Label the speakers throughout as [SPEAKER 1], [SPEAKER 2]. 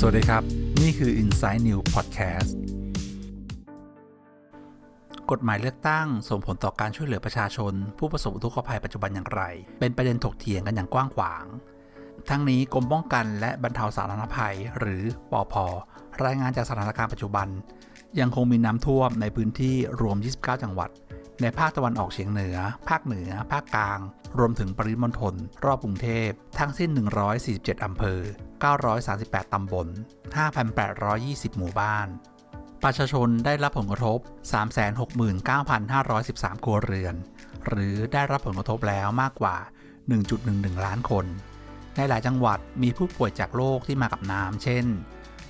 [SPEAKER 1] สวัสดีครับ นี่คือ Inside New Podcast กฎหมายเลือกตั้งส่งผลต่อการช่วยเหลือประชาชน ผู้ประสบอุทกภัยปัจจุบันอย่างไร เป็นประเด็นถกเถียงกันอย่างกว้างขวาง ทั้งนี้กรมป้องกันและบรรเทาสาธารณภัย หรือปอพรายงานจากสถานการณ์ปัจจุบัน ยังคงมีน้ำท่วมในพื้นที่รวม 29 จังหวัด ในภาคตะวันออกเฉียงเหนือ ภาคเหนือ ภาคกลาง รวมถึงปริมณฑลรอบกรุงเทพ ทั้งสิ้น 147 อำเภอ 938 ตำบล 5,820 หมู่บ้าน ประชาชนได้รับผลกระทบ 369,513 ครัวเรือน หรือได้รับผลกระทบแล้วมากกว่า 1.11 ล้านคน ในหลายจังหวัดมีผู้ป่วยจากโรคที่มากับน้ำ เช่น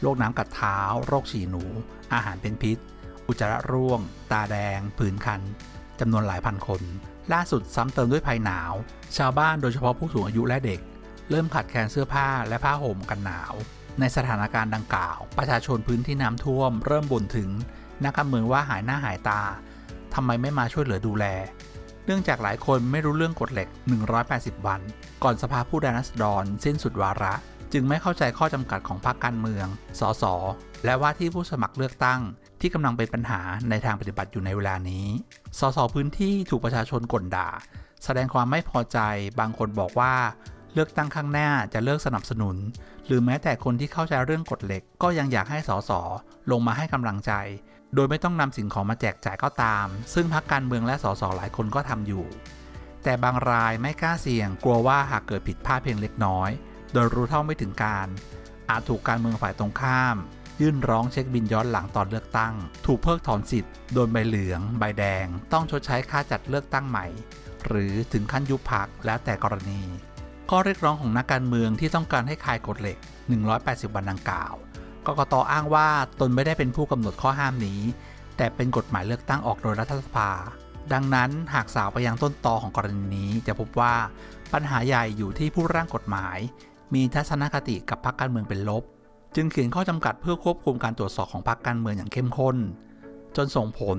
[SPEAKER 1] โรคน้ำกัดเท้า โรคฉี่หนู อาหารเป็นพิษอุจจาระร่วง ตาแดง ผื่นคัน จำนวนหลายพันคน ล่าสุดซ้ำเติมด้วยภัยหนาว ชาวบ้านโดยเฉพาะผู้สูงอายุและเด็ก เริ่มขาดแคลนเสื้อผ้าและผ้าห่มกันหนาว ในสถานการณ์ดังกล่าว ประชาชนพื้นที่น้ำท่วม เริ่มบ่นถึงนักการเมืองว่าหายหน้าหายตาทำไมไม่มาช่วยเหลือดูแล เนื่องจากหลายคนไม่รู้เรื่องกฎเหล็ก 180 วัน ก่อนสภาผู้แทนราษฎรสิ้นสุดวาระ จึงไม่เข้าใจข้อจำกัดของพรรคการเมือง สส และว่าที่ผู้สมัครเลือกตั้ง ที่กำลังเป็นปัญหาในทางปฏิบัติอยู่ในเวลานี้ สส พื้นที่ถูกประชาชนกลด่า แสดงความไม่พอใจ บางคนบอกว่า เลือกตั้งข้างหน้าจะเลิกสนับสนุน หรือแม้แต่คนที่เข้าใจเรื่องกฎเหล็ก ก็ยังอยากให้สส ลงมาให้กำลังใจ โดยไม่ต้องนำสิ่งของมาแจกจ่ายก็ตาม ซึ่งพรรคการเมืองและสส หลายคนก็ทำอยู่แต่บางรายไม่กล้าเสี่ยงกลัวว่าหากเกิดผิดพลาดเพียงเล็กน้อย โดยรู้เท่าไม่ถึงการ อาจถูกการเมืองฝ่ายตรงข้าม ยื่นร้องเช็คบินย้อนหลังตอนเลือกตั้ง ถูกเพิกถอนสิทธิ์โดนใบเหลือง ใบแดง ต้องชดใช้ค่าจัดเลือกตั้งใหม่ หรือถึงขั้นยุบพรรคแล้วแต่กรณี ข้อเรียกร้องของนักการเมืองที่ต้องการให้คลายกฎเหล็ก 180 วันดังกล่าวกกตอ้างว่าตนไม่ได้เป็นผู้กำหนดข้อห้ามนี้ แต่เป็นกฎหมายเลือกตั้งออกโดยรัฐสภา ดังนั้นหากสาวไปยังต้นตอของกรณีนี้จะพบว่าปัญหาใหญ่อยู่ที่ผู้ร่างกฎหมาย มีทัศนคติกับพรรคการเมืองเป็นลบ จึงเขียนข้อจำกัดเพื่อควบคุมการตรวจสอบของพรรคการเมืองอย่างเข้มข้น จนส่งผล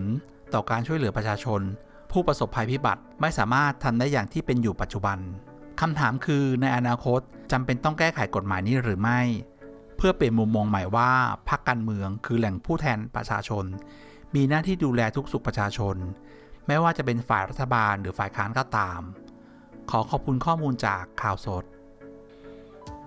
[SPEAKER 1] ต่อการช่วยเหลือประชาชน ผู้ประสบภัยพิบัติไม่สามารถทำได้อย่างที่เป็นอยู่ปัจจุบันคำถามคือในอนาคตจำเป็นต้องแก้ไขกฎหมายนี้หรือไม่ เพื่อเปลี่ยนมุมมองใหม่ว่าพรรคการเมืองคือแหล่งผู้แทนประชาชน มีหน้าที่ดูแลทุกสุขประชาชน ไม่ว่าจะเป็นฝ่ายรัฐบาลหรือฝ่ายค้านก็ตาม ขอขอบคุณข้อมูลจากข่าวสด